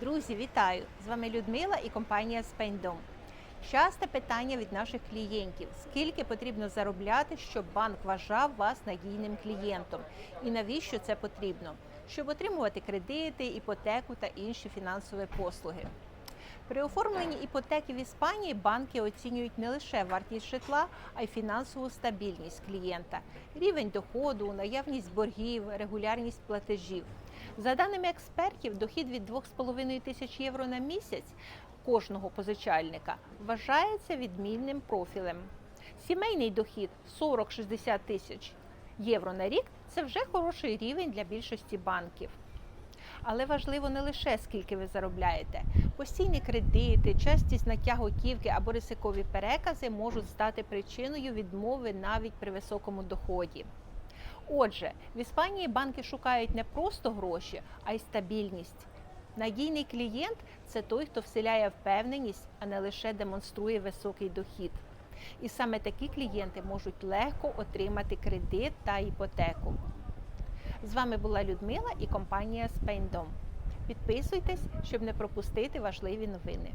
Друзі, вітаю! З вами Людмила і компанія Спейндом. Часте питання від наших клієнтів: скільки потрібно заробляти, щоб банк вважав вас надійним клієнтом, і навіщо це потрібно? Щоб отримувати кредити, іпотеку та інші фінансові послуги. При оформленні іпотеки в Іспанії банки оцінюють не лише вартість житла, а й фінансову стабільність клієнта, рівень доходу, наявність боргів, регулярність платежів. За даними експертів, дохід від 2,5 тисяч євро на місяць кожного позичальника вважається відмінним профілем. Сімейний дохід 40-60 тисяч євро на рік це вже хороший рівень для більшості банків. Але важливо не лише скільки ви заробляєте. Постійні кредити, частість зняття готівки або ризикові перекази можуть стати причиною відмови навіть при високому доході. Отже, в Іспанії банки шукають не просто гроші, а й стабільність. Надійний клієнт це той, хто вселяє впевненість, а не лише демонструє високий дохід. І саме такі клієнти можуть легко отримати кредит та іпотеку. З вами була Людмила і компанія Спейндом. Підписуйтесь, щоб не пропустити важливі новини.